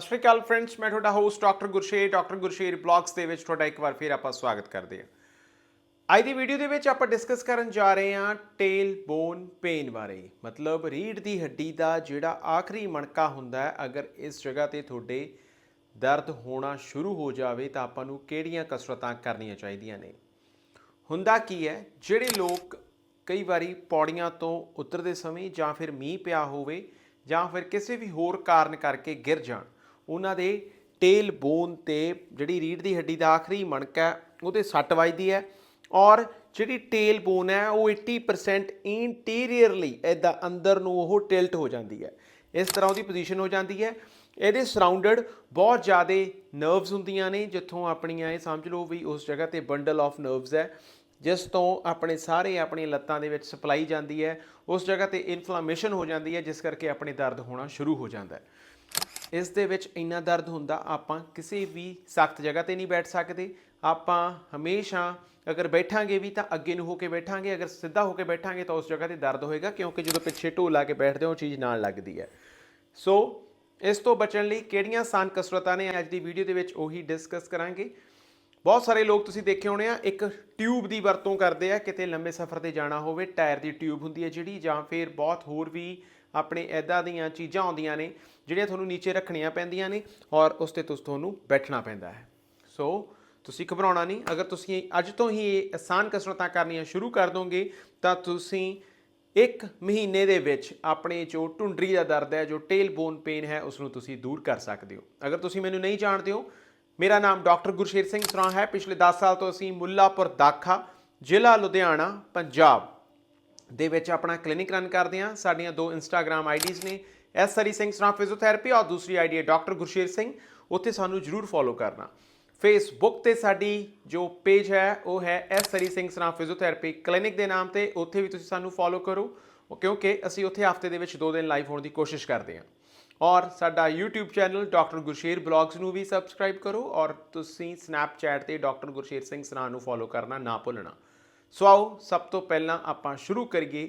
ਸਤਿ ਸ਼੍ਰੀ ਅਕਾਲ ਫਰੈਂਡਸ ਮੈਂ ਤੁਹਾਡਾ host doctor Gursher doctor Gursher blogs ਦੇ ਵਿੱਚ ਤੁਹਾਡਾ ਇੱਕ ਵਾਰ ਫਿਰ ਆਪਾਂ ਸਵਾਗਤ ਕਰਦੇ ਹਾਂ। ਅੱਜ ਦੀ ਵੀਡੀਓ ਦੇ ਵਿੱਚ ਆਪਾਂ ਡਿਸਕਸ ਕਰਨ ਜਾ ਰਹੇ ਹਾਂ ਟੇਲ ਬੋਨ ਪੇਨ ਬਾਰੇ। ਮਤਲਬ ਰੀੜ ਦੀ ਹੱਡੀ ਦਾ ਜਿਹੜਾ ਆਖਰੀ ਮਣਕਾ ਹੁੰਦਾ ਹੈ, ਅਗਰ ਇਸ ਜਗ੍ਹਾ ਤੇ ਤੁਹਾਡੇ ਦਰਦ ਹੋਣਾ ਸ਼ੁਰੂ ਹੋ ਜਾਵੇ ਤਾਂ ਆਪਾਂ ਨੂੰ ਕਿਹੜੀਆਂ ਕਸਰਤਾਂ ਕਰਨੀਆਂ ਚਾਹੀਦੀਆਂ ਨੇ? ਹੁੰਦਾ ਕੀ ਹੈ, ਜਿਹੜੇ ਲੋਕ ਕਈ ਵਾਰੀ ਪੌੜੀਆਂ ਤੋਂ ਉਤਰਦੇ ਸਮੇਂ ਜਾਂ ਫਿਰ ਮੀਂਹ ਪਿਆ ਹੋਵੇ ਜਾਂ ਫਿਰ ਕਿਸੇ ਵੀ ਹੋਰ ਕਾਰਨ ਕਰਕੇ ਗਿਰ ਜਾਣ ਉਹਨਾਂ ਦੇ ਟੇਲ ਬੋਨ ਤੇ ਜਿਹੜੀ ਰੀੜ ਦੀ ਹੱਡੀ ਦਾ ਆਖਰੀ ਮਣਕਾ ਹੈ ਉਹਦੇ ਸੱਟ ਵੱਜਦੀ ਹੈ ਔਰ ਜਿਹੜੀ ਟੇਲ ਬੋਨ ਹੈ, ਉਹ 80% ਇੰਟੀਰੀਅਰਲੀ ਇਹਦਾ ਅੰਦਰ ਨੂੰ ਉਹ ਟਿਲਟ ਹੋ ਜਾਂਦੀ ਹੈ। ਇਸ ਤਰ੍ਹਾਂ ਉਹਦੀ ਪੋਜੀਸ਼ਨ ਹੋ ਜਾਂਦੀ ਹੈ। ਇਹਦੇ ਸਰਾਊਂਡਡ ਬਹੁਤ ਜ਼ਿਆਦਾ ਨਰਵਸ ਹੁੰਦੀਆਂ ਨੇ, ਜਿੱਥੋਂ ਆਪਣੀਆਂ ਇਹ ਸਮਝ ਲਓ ਵੀ ਉਸ ਜਗ੍ਹਾ ਤੇ ਬੰਡਲ ਆਫ ਨਰਵਸ ਹੈ, ਜਿਸ ਤੋਂ ਆਪਣੇ ਸਾਰੇ ਆਪਣੀਆਂ ਲੱਤਾਂ ਦੇ ਵਿੱਚ ਸਪਲਾਈ ਜਾਂਦੀ ਹੈ, ਉਸ ਜਗ੍ਹਾ ਤੇ ਇਨਫਲੇਮੇਸ਼ਨ ਹੋ ਜਾਂਦੀ ਹੈ, ਜਿਸ ਕਰਕੇ ਆਪਣੇ ਦਰਦ ਹੋਣਾ ਸ਼ੁਰੂ ਹੋ ਜਾਂਦਾ ਹੈ। ਇਸ ਦੇ ਵਿੱਚ ਇੰਨਾ ਦਰਦ ਹੁੰਦਾ, ਆਪਾਂ ਕਿਸੇ ਵੀ ਸਖਤ ਜਗ੍ਹਾ ਤੇ ਨਹੀਂ ਬੈਠ ਸਕਦੇ। ਆਪਾਂ ਹਮੇਸ਼ਾ ਅਗਰ ਬੈਠਾਂਗੇ ਵੀ ਤਾਂ ਅੱਗੇ ਨੂੰ ਹੋ ਕੇ ਬੈਠਾਂਗੇ, ਅਗਰ ਸਿੱਧਾ ਹੋ ਕੇ ਬੈਠਾਂਗੇ ਤਾਂ ਉਸ ਜਗ੍ਹਾ ਤੇ ਦਰਦ ਹੋਏਗਾ, ਕਿਉਂਕਿ ਜਦੋਂ ਪਿੱਛੇ ਢੋਲ ਲਾ ਕੇ ਬੈਠਦੇ ਹਾਂ, ਉਹ ਚੀਜ਼ ਨਾਲ ਲੱਗਦੀ ਹੈ। ਸੋ ਇਸ ਤੋਂ ਬਚਣ ਲਈ ਕਿਹੜੀਆਂ ਆਸਾਨ ਕਸਰਤਾਂ ਨੇ ਅੱਜ ਦੀ ਵੀਡੀਓ ਦੇ ਵਿੱਚ ਉਹੀ ਡਿਸਕਸ ਕਰਾਂਗੇ। ਬਹੁਤ ਸਾਰੇ ਲੋਕ ਤੁਸੀਂ ਦੇਖੇ ਹੋਣੇ ਆ, ਇੱਕ ਟਿਊਬ ਦੀ ਵਰਤੋਂ ਕਰਦੇ ਆ, ਕਿਤੇ ਲੰਬੇ ਸਫ਼ਰ ਤੇ ਜਾਣਾ ਹੋਵੇ, ਟਾਇਰ ਦੀ ਟਿਊਬ ਹੁੰਦੀ ਹੈ ਜਿਹੜੀ ਜਾਂ ਫਿਰ ਬਹੁਤ ਹੋਰ ਵੀ ਆਪਣੇ ਐਦਾਂ ਦੀਆਂ ਚੀਜ਼ਾਂ ਆਉਂਦੀਆਂ ਨੇ, ਜਿਹੜੀਆਂ ਤੁਹਾਨੂੰ ਨੀਚੇ ਰੱਖਣੀਆਂ ਪੈਂਦੀਆਂ ਨੇ ਔਰ ਉਸ ਤੇ ਤੁਸੀਂ ਤੁਹਾਨੂੰ ਬੈਠਣਾ ਪੈਂਦਾ ਹੈ। ਸੋ ਤੁਸੀਂ ਘਬਰਾਉਣਾ ਨਹੀਂ, ਅਗਰ ਤੁਸੀਂ ਅੱਜ ਤੋਂ ਹੀ ਇਹ ਆਸਾਨ ਕਸਰਤਾਂ ਕਰਨੀਆਂ ਸ਼ੁਰੂ ਕਰ ਦੋਗੇ, ਤਾਂ ਤੁਸੀਂ ਇੱਕ ਮਹੀਨੇ ਦੇ ਵਿੱਚ ਆਪਣੇ ਜੋ ਢੁੰਡਰੀ ਦਾ ਦਰਦ ਹੈ, ਜੋ ਟੇਲ ਬੋਨ ਪੇਨ ਹੈ ਉਸ ਨੂੰ ਤੁਸੀਂ ਦੂਰ ਕਰ ਸਕਦੇ ਹੋ। ਅਗਰ ਤੁਸੀਂ ਮੈਨੂੰ ਨਹੀਂ ਜਾਣਦੇ ਹੋ, ਮੇਰਾ ਨਾਮ ਡਾਕਟਰ ਗੁਰਸ਼ੇਰ ਸਿੰਘ ਸਰਾਂ ਹੈ। ਪਿਛਲੇ 10 ਸਾਲ ਤੋਂ ਅਸੀਂ ਮੁੱਲਾਪੁਰ ਦਾਖਾ, ਜ਼ਿਲ੍ਹਾ ਲੁਧਿਆਣਾ, ਪੰਜਾਬ। ਦੇ ਵਿੱਚ ਆਪਣਾ ਕਲੀਨਿਕ ਰਨ ਕਰਦੇ ਹਾਂ। ਸਾਡੀਆਂ ਦੋ ਇੰਸਟਾਗ੍ਰam ਆਈਡੀਜ਼ ਨੇ। ਐਸ ਸਰੀ ਸਿੰਘ ਸਰਾਂ ਫਿਜ਼ੀਓਥੈਰੇਪੀ ਔਰ ਦੂਸਰੀ ਆਈਡੀ ਹੈ ਡਾਕਟਰ ਗੁਰਸ਼ੇਰ ਸਿੰਘ। ਉੱਥੇ ਸਾਨੂੰ ਜਰੂਰ ਫੋਲੋ ਕਰਨਾ। ਫੇਸਬੁੱਕ ਤੇ ਸਾਡੀ ਜੋ ਪੇਜ ਹੈ, ਉਹ ਹੈ ਐਸ ਸਰੀ ਸਿੰਘ ਸਰਾਂ ਫਿਜ਼ੀਓਥੈਰੇਪੀ ਕਲੀਨਿਕ ਦੇ ਨਾਮ ਤੇ। ਉੱਥੇ ਵੀ ਤੁਸੀਂ ਸਾਨੂੰ ਫੋਲੋ ਕਰੋ। ਕਿਉਂਕਿ ਅਸੀਂ ਉੱਥੇ ਹਫ਼ਤੇ ਦੇ ਵਿੱਚ ਦੋ ਦਿਨ ਲਾਈਵ ਹੋਣ ਦੀ ਕੋਸ਼ਿਸ਼ ਕਰਦੇ ਹਾਂ। ਔਰ ਸਾਡਾ YouTube channel doctor Gursher blogs ਨੂੰ ਵੀ ਸਬਸਕ੍ਰਾਈਬ ਕਰੋ। ਔਰ ਤੁਸੀਂ ਸਨੈਪਚੈਟ ਤੇ ਡਾਕਟਰ ਗੁਰਸ਼ੇਰ ਸਿੰਘ ਸਰਾਂ ਨੂੰ ਫੋਲੋ ਕਰਨਾ ਨਾ ਭੁੱਲਣਾ। ਸੋ ਆਓ ਸਭ ਤੋਂ ਪਹਿਲਾਂ ਆਪਾਂ ਸ਼ੁਰੂ ਕਰੀਏ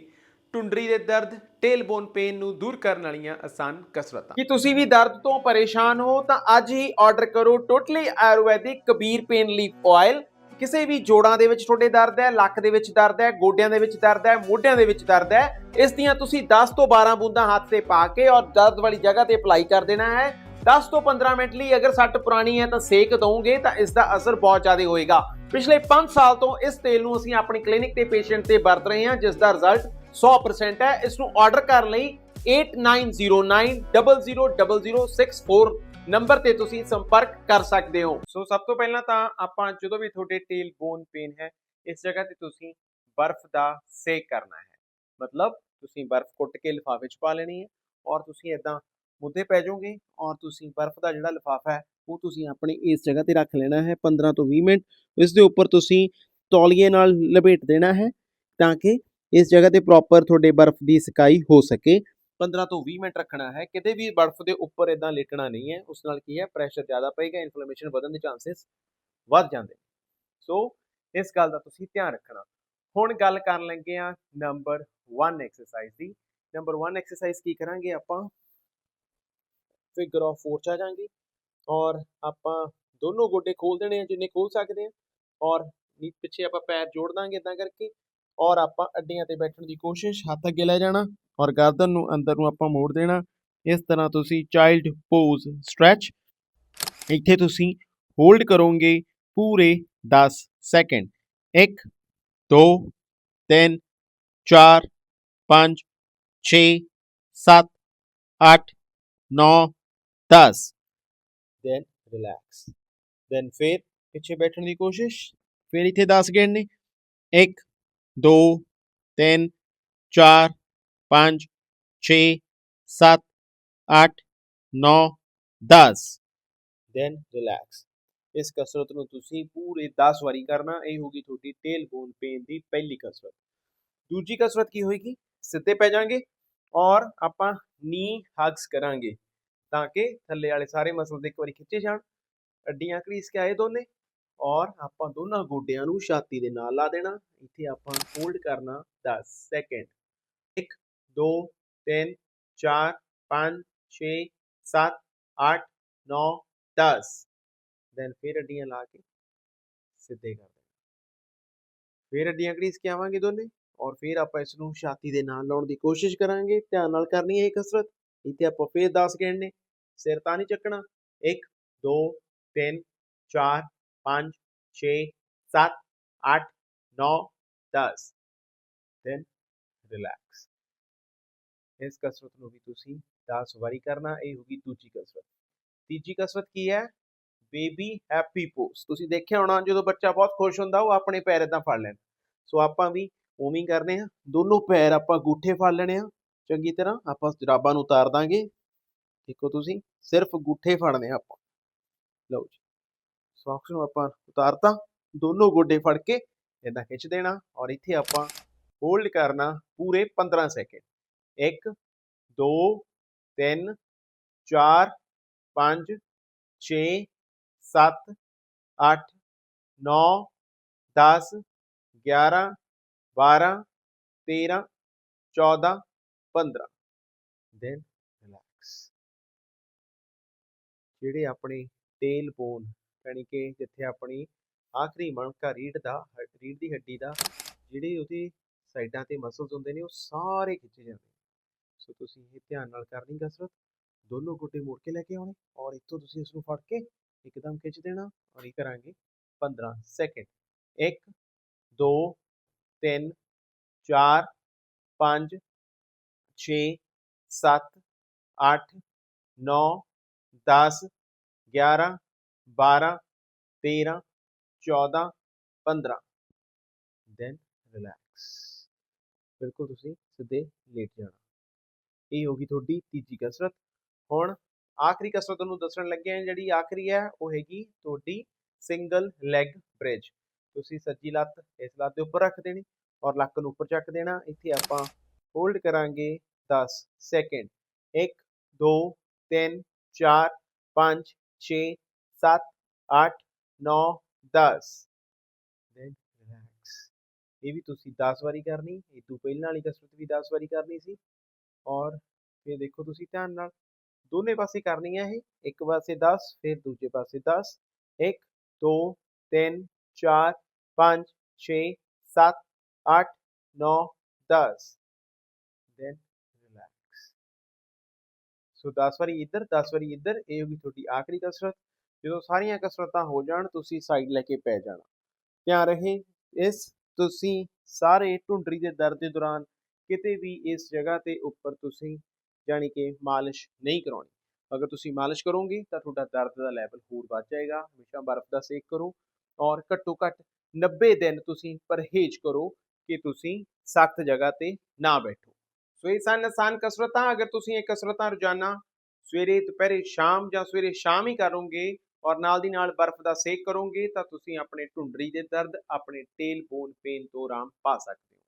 ਟੁੰਡਰੀ ਦੇ ਦਰਦ ਟੇਲ ਬੋਨ ਪੇਨ ਨੂੰ ਦੂਰ ਕਰਨ ਵਾਲੀਆਂ ਆਸਾਨ ਕਸਰਤਾਂ। ਕੀ ਤੁਸੀਂ ਵੀ ਦਰਦ ਤੋਂ ਪਰੇਸ਼ਾਨ ਹੋ, ਤਾਂ ਅੱਜ ਹੀ ਆਰਡਰ ਕਰੋ totally ayurvedic Kabir pain leaf oil ਕਿਸੇ ਵੀ ਜੋੜਾਂ ਦੇ ਵਿੱਚ ਤੁਹਾਡੇ ਦਰਦ ਹੈ, ਲੱਕ ਦੇ ਵਿੱਚ ਦਰਦ ਹੈ, ਗੋਡਿਆਂ ਦੇ ਵਿੱਚ ਦਰਦ ਹੈ, ਮੋਢਿਆਂ ਦੇ ਵਿੱਚ ਦਰਦ ਹੈ, ਇਸ ਦੀਆਂ ਤੁਸੀਂ 10 ਤੋਂ 12 ਬੂੰਦਾਂ ਹੱਥ ਤੇ ਪਾ ਕੇ ਔਰ ਦਰਦ ਵਾਲੀ ਜਗ੍ਹਾ ਤੇ ਅਪਲਾਈ ਕਰ ਦੇਣਾ ਹੈ। 10 ਤੋਂ 15 ਮਿੰਟ ਲਈ ਅਗਰ ਸੱਟ ਪੁਰਾਣੀ ਹੈ ਤਾਂ ਸੇਕ ਦਵੋਗੇ ਤਾਂ ਇਸ ਦਾ ਅਸਰ ਬਹੁਤ ਜ਼ਿਆਦਾ ਹੋਏਗਾ। ਪਿਛਲੇ 5 ਸਾਲ ਤੋਂ ਇਸ ਤੇਲ ਨੂੰ ਅਸੀਂ ਆਪਣੀ ਕਲੀਨਿਕ ਤੇ ਪੇਸ਼ੈਂਟ ਤੇ ਵਰਤ ਰਹੇ ਹਾਂ ਜਿਸ ਦਾ ਰਿਜ਼ਲਟ 100% ਹੈ। ਇਸ ਨੂੰ ਆਰਡਰ ਕਰਨ ਲਈ 8909000064 ਨੰਬਰ ਤੇ ਤੁਸੀਂ ਸੰਪਰਕ ਕਰ ਸਕਦੇ ਹੋ। ਸੋ ਸਭ ਤੋਂ ਪਹਿਲਾਂ ਤਾਂ ਆਪਾਂ ਜਦੋਂ ਵੀ ਤੁਹਾਡੇ ਟੇਲ ਬੋਨ ਪੇਨ ਹੈ, ਇਸ ਜਗ੍ਹਾ ਤੇ ਤੁਸੀਂ ਬਰਫ਼ ਦਾ ਸੇਕ ਕਰਨਾ ਹੈ। ਮਤਲਬ ਤੁਸੀਂ ਬਰਫ਼ ਕੁੱਟ ਕੇ ਲਿਫਾਫੇ 'ਚ ਪਾ ਲੈਣੀ ਹੈ ਔਰ ਤੁਸੀਂ ਇਦਾਂ ਮੁੱਦੇ ਪੈ ਜਾਓਗੇ ਔਰ ਤੁਸੀਂ ਬਰਫ਼ ਦਾ ਜਿਹੜਾ ਲਿਫਾਫਾ ਹੈ, ਉਹ ਤੁਸੀਂ ਆਪਣੀ ਇਸ ਜਗ੍ਹਾ ਤੇ ਰੱਖ ਲੈਣਾ ਹੈ 15 ਤੋਂ 20 ਮਿੰਟ। ਇਸ ਦੇ ਉੱਪਰ ਤੁਸੀਂ ਤੌਲੀਏ ਨਾਲ ਲਪੇਟ ਦੇਣਾ ਹੈ ਤਾਂ ਕਿ ਇਸ ਜਗ੍ਹਾ ਤੇ ਪ੍ਰੋਪਰ ਤੁਹਾਡੇ ਬਰਫ਼ ਦੀ ਸਕਾਈ ਹੋ ਸਕੇ। 15 ਤੋਂ 20 ਮਿੰਟ ਰੱਖਣਾ ਹੈ। ਕਿਤੇ ਵੀ ਬਰਫ਼ ਦੇ ਉੱਪਰ ਇਦਾਂ ਲੇਟਣਾ ਨਹੀਂ ਹੈ। ਉਸ ਨਾਲ ਕੀ ਹੈ? ਪ੍ਰੈਸ਼ਰ ਜ਼ਿਆਦਾ ਪਏਗਾ ਇਨਫਲੇਮੇਸ਼ਨ ਵਧਣ ਦੇ ਚਾਂਸਸ ਵੱਧ ਜਾਂਦੇ ਸੋ ਇਸ ਗੱਲ ਦਾ ਤੁਸੀਂ ਧਿਆਨ ਰੱਖਣਾ। ਹੁਣ ਗੱਲ ਕਰਨ ਲੱਗੇ ਆ ਨੰਬਰ 1 ਐਕਸਰਸਾਈਜ਼ ਦੀ। ਨੰਬਰ 1 ਐਕਸਰਸਾਈਜ਼ ਕੀ ਕਰਾਂਗੇ ਆਪਾਂ? ਫਿਗਰ ਆਫ 4 ਚ ਆ ਜਾਾਂਗੇ। ਔਰ ਆਪਾਂ ਦੋਨੋਂ ਗੋਡੇ ਖੋਲ ਦੇਣੇ ਆ, ਜਿੰਨੇ ਖੋਲ ਸਕਦੇ ਆ। ਔਰ ਨੀਚ ਪਿੱਛੇ ਆਪਾਂ ਪੈਰ ਜੋੜ ਦਾਂਗੇ ਇਦਾਂ ਕਰਕੇ ਔਰ ਆਪਾਂ ਅੱਡੀਆਂ ਤੇ ਬੈਠਣ ਦੀ ਕੋਸ਼ਿਸ਼, ਹੱਥ ਅੱਗੇ ਲੈ ਜਾਣਾ ਔਰ ਗਰਦਨ ਨੂੰ ਅੰਦਰ ਨੂੰ ਆਪਾਂ ਮੋੜ ਦੇਣਾ। ਇਸ ਤਰ੍ਹਾਂ ਤੁਸੀਂ ਚਾਈਲਡ ਪੋਜ਼ ਸਟ੍ਰੈਚ ਇੱਥੇ ਤੁਸੀਂ ਹੋਲਡ ਕਰੋਗੇ ਪੂਰੇ 10 ਸੈਕਿੰਡ 1 2 3 4 5 6 7 8 9 10 ਦੈਨ ਰਿਲੈਕਸ ਦੈਨ ਫਿਰ ਪਿੱਛੇ ਬੈਠਣ ਦੀ ਕੋਸ਼ਿਸ਼, ਫਿਰ ਇੱਥੇ 10 ਗੇੜ ਨੇ 1 2 3 4 5 6 7 8 9 10 ਦੈਨ ਰਿਲੈਕਸ ਇਸ ਕਸਰਤ ਨੂੰ ਤੁਸੀਂ ਪੂਰੇ 10 ਵਾਰੀ ਕਰਨਾ, ਇਹ ਹੋਗੀ ਤੁਹਾਡੀ ਟੇਲ ਬੋਨ ਪੇਨ ਦੀ ਪਹਿਲੀ ਕਸਰਤ। ਦੂਜੀ ਕਸਰਤ ਕੀ ਹੋਏਗੀ? ਸਿੱਧੇ ਪੈ ਜਾਾਂਗੇ ਔਰ ਆਪਾਂ ਨੀ ਹਗਸ ਕਰਾਂਗੇ, ਤਾਂ ਕਿ ਥੱਲੇ ਵਾਲੇ ਸਾਰੇ ਮਸਲ ਦੇ ਇੱਕ ਵਾਰੀ ਖਿੱਚੇ ਜਾਣ, ਅੱਡੀਆਂ ਘੜੀਸ ਕੇ ਆਏ ਦੋਨੇ। ਔਰ ਆਪਾਂ ਦੋਨਾਂ ਗੋਡਿਆਂ ਨੂੰ ਛਾਤੀ ਦੇ ਨਾਲ ਲਾ ਦੇਣਾ। ਇੱਥੇ ਆਪਾਂ ਹੋਲਡ ਕਰਨਾ 10 ਸੈਕਿੰਡ 1 2 3 4 5 6 7 8 9 10 ਦੈਨ ਫਿਰ ਅੱਡੀਆਂ ਲਾ ਕੇ ਸਿੱਧੇ ਕਰ ਦੇਣਾ। ਫਿਰ ਅੱਡੀਆਂ ਘੜੀਸ ਕੇ ਆਵਾਂਗੇ ਦੋਨੇ ਔਰ ਫਿਰ ਆਪਾਂ ਇਸ ਨੂੰ ਛਾਤੀ ਦੇ ਨਾਲ ਲਾਉਣ ਦੀ ਕੋਸ਼ਿਸ਼ ਕਰਾਂਗੇ। ਧਿਆਨ ਨਾਲ ਕਰਨੀ ਹੈ ਇਹ ਕਸਰਤ। ਇੱਥੇ ਆਪਾਂ ਫਿਰ 10 ਗਿਣਨੇ ਸਿਰ ਤਾਂ ਨਹੀਂ ਚੱਕਣਾ। 1 2 3 4 5 6 7 8 9 10 ਦੈਨ ਰਿਲੈਕਸ ਇਸ ਕਸਰਤ ਨੂੰ ਵੀ ਤੁਸੀਂ 10 ਵਾਰੀ ਕਰਨਾ ਇਹ ਹੋਗੀ ਦੂਜੀ ਕਸਰਤ ਤੀਜੀ ਕਸਰਤ ਕੀ ਹੈ ਬੇਬੀ ਹੈਪੀ ਪੋਜ਼ ਤੁਸੀਂ ਦੇਖਿਆ ਹੋਣਾ ਜਦੋਂ ਬੱਚਾ ਬਹੁਤ ਖੁਸ਼ ਹੁੰਦਾ ਉਹ ਆਪਣੇ ਪੈਰ ਇਦਾਂ ਫੜ ਲੈਣ ਸੋ ਆਪਾਂ ਵੀ ਉਵੇਂ ਕਰਨੇ ਆ ਦੋਨੋਂ ਪੈਰ ਆਪਾਂ ਗੂਠੇ ਫੜ ਲੈਣੇ ਆ ਚੰਗੀ ਤਰ੍ਹਾਂ ਆਪਾਂ ਜਰਾਬਾਂ ਨੂੰ ਉਤਾਰ ਦਾਂਗੇ ਦੇਖੋ ਤੁਸੀਂ ਸਿਰਫ ਗੂਠੇ ਫੜਨੇ ਆ ਆਪਾਂ ਲਓ ਜੀ ਸੌਕਸ ਨੂੰ ਆਪਾਂ ਉਤਾਰਤਾ, ਦੋਨੋਂ ਗੋਡੇ ਫੜ ਕੇ ਇਦਾਂ ਖਿੱਚ ਦੇਣਾ ਔਰ ਇੱਥੇ ਆਪਾਂ ਹੋਲਡ ਕਰਨਾ ਪੂਰੇ 15 ਸੈਕਿੰਡ 1 2 3 4 5 6 7 8 9 10 11 12 13 14 15 ਦੈਨ ਰਿਲੈਕਸ ਜਿਹੜੇ ਆਪਣੇ ਟੇਲ ਬੋਨ ਯਾਨੀ ਕਿ ਜਿੱਥੇ ਆਪਣੀ ਆਖਰੀ ਮਣਕਾ ਰੀੜ ਦਾ ਹ- ਰੀੜ ਦੀ ਹੱਡੀ ਦਾ ਜਿਹੜੇ ਉਹਦੇ ਸਾਈਡਾਂ ਤੇ ਮਸਲਸ ਹੁੰਦੇ ਨੇ ਉਹ ਸਾਰੇ ਖਿੱਚੇ ਜਾਂਦੇ ਸੋ ਤੁਸੀਂ ਇਹ ਧਿਆਨ ਨਾਲ ਕਰਨੀ ਕਸਰਤ, ਦੋਨੋਂ ਗੋਡੇ ਮੋੜ ਕੇ ਲੈ ਕੇ ਆਉਣੇ ਔਰ ਇੱਥੋਂ ਤੁਸੀਂ ਇਸ ਨੂੰ ਫੜ ਕੇ ਇੱਕਦਮ ਖਿੱਚ ਦੇਣਾ ਔਰ ਇਹ ਕਰਾਂਗੇ 15 ਸੈਕਿੰਡ 1 2 3 4 5 6 7 8 9 10 11 12 13 14 15 ਦੈਨ ਰਿਲੈਕਸ ਬਿਲਕੁਲ ਤੁਸੀਂ ਸਿੱਧੇ ਲੇਟ ਜਾਣਾ। ਇਹ ਹੋਗੀ ਤੁਹਾਡੀ ਤੀਜੀ ਕਸਰਤ। ਹੁਣ ਆਖਰੀ ਕਸਰਤ ਤੁਹਾਨੂੰ ਦੱਸਣ ਲੱਗੇ ਹਾਂ, ਜਿਹੜੀ ਆਖਰੀ ਹੈ, ਉਹ ਹੈਗੀ ਤੁਹਾਡੀ ਸਿੰਗਲ ਲੈਗ ਬ੍ਰਿਜ ਤੁਸੀਂ ਸੱਜੀ ਲੱਤ ਇਸ ਲੱਤ ਦੇ ਉੱਪਰ ਰੱਖ ਦੇਣੀ ਔਰ ਲੱਕ ਨੂੰ ਉੱਪਰ ਚੱਕ ਦੇਣਾ। ਇੱਥੇ ਆਪਾਂ ਹੋਲਡ ਕਰਾਂਗੇ 10 ਸੈਕਿੰਡ 1 2 3 4 5 6 7 8 9 10 ਦੈਨ ਰਿਲੈਕਸ ਇਹ ਵੀ ਤੁਸੀਂ 10 ਵਾਰੀ ਕਰਨੀ ਇਹ ਤੋਂ ਪਹਿਲਾਂ ਵਾਲੀ ਕਸਰਤ ਵੀ 10 ਵਾਰੀ ਕਰਨੀ ਸੀ ਔਰ ਫਿਰ ਦੇਖੋ ਤੁਸੀਂ ਧਿਆਨ ਨਾਲ ਦੋਨੇ ਪਾਸੇ ਕਰਨੀ ਹੈ ਇਹ ਇੱਕ ਪਾਸੇ 10 ਫਿਰ ਦੂਜੇ ਪਾਸੇ 10 1 2 3 4 5 6 7 8 9 10 ਦੈਨ ਰਿਲੈਕਸ ਸੋ 10 ਵਾਰੀ ਇੱਧਰ 10 ਵਾਰੀ ਇੱਧਰ ਇਹ ਹੋਗੀ ਤੁਹਾਡੀ ਆਖਰੀ ਕਸਰਤ ਜਦੋਂ ਸਾਰੀਆਂ ਕਸਰਤਾਂ ਹੋ ਜਾਣ, ਤੁਸੀਂ ਸਾਈਡ ਲੈ ਕੇ ਪੈ ਜਾਣਾ। ਧਿਆਨ ਰਹੇ ਇਸ ਤੁਸੀਂ ਸਾਰੇ ਢੁੰਡਰੀ ਦੇ ਦਰਦ ਦੇ ਦੌਰਾਨ ਕਿਤੇ ਵੀ ਇਸ ਜਗ੍ਹਾ ਤੇ ਉੱਪਰ ਤੁਸੀਂ ਜਾਣੀ ਕਿ ਮਾਲਿਸ਼ ਨਹੀਂ ਕਰਾਉਣੀ। ਅਗਰ ਤੁਸੀਂ ਮਾਲਿਸ਼ ਕਰੋਗੇ ਤਾਂ ਤੁਹਾਡਾ ਦਰਦ ਦਾ ਲੈਵਲ ਹੋਰ ਵੱਧ ਜਾਏਗਾ। ਹਮੇਸ਼ਾ ਬਰਫ਼ ਦਾ ਸੇਕ ਕਰੋ ਔਰ ਘੱਟੋ ਘੱਟ 90 ਦਿਨ ਤੁਸੀਂ ਪਰਹੇਜ਼ ਕਰੋ ਕਿ ਤੁਸੀਂ ਸਖਤ ਜਗ੍ਹਾ ਤੇ ਨਾ ਬੈਠੋ। ਸੋ ਇਹ ਸਨ ਆਸਾਨ ਕਸਰਤਾਂ। ਅਗਰ ਤੁਸੀਂ ਇਹ ਕਸਰਤਾਂ ਰੋਜ਼ਾਨਾ ਸਵੇਰੇ, ਦੁਪਹਿਰੇ, ਸ਼ਾਮ ਜਾਂ ਸਵੇਰੇ ਸ਼ਾਮ ਹੀ ਕਰੋਗੇ ਔਰ ਨਾਲ ਦੀ ਨਾਲ ਬਰਫ਼ ਦਾ ਸੇਕ ਕਰੋਗੇ ਤਾਂ ਤੁਸੀਂ ਆਪਣੇ ਢੁੰਡਰੀ ਦੇ ਦਰਦ, ਆਪਣੇ ਟੇਲ ਬੋਨ ਪੇਨ ਤੋਂ ਆਰਾਮ ਪਾ ਸਕਦੇ ਹੋ।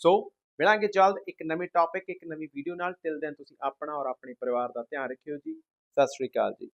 ਸੋ ਮਿਲਾਂਗੇ ਜਲਦ ਇੱਕ ਨਵੇਂ ਟੌਪਿਕ ਇੱਕ ਨਵੀਂ ਵੀਡੀਓ ਨਾਲ। ਤਿਲ ਦਿਨ ਤੁਸੀਂ ਆਪਣਾ ਔਰ ਆਪਣੇ ਪਰਿਵਾਰ ਦਾ ਧਿਆਨ ਰੱਖਿਓ ਜੀ। ਸਤਿ ਸ਼੍ਰੀ ਅਕਾਲ ਜੀ।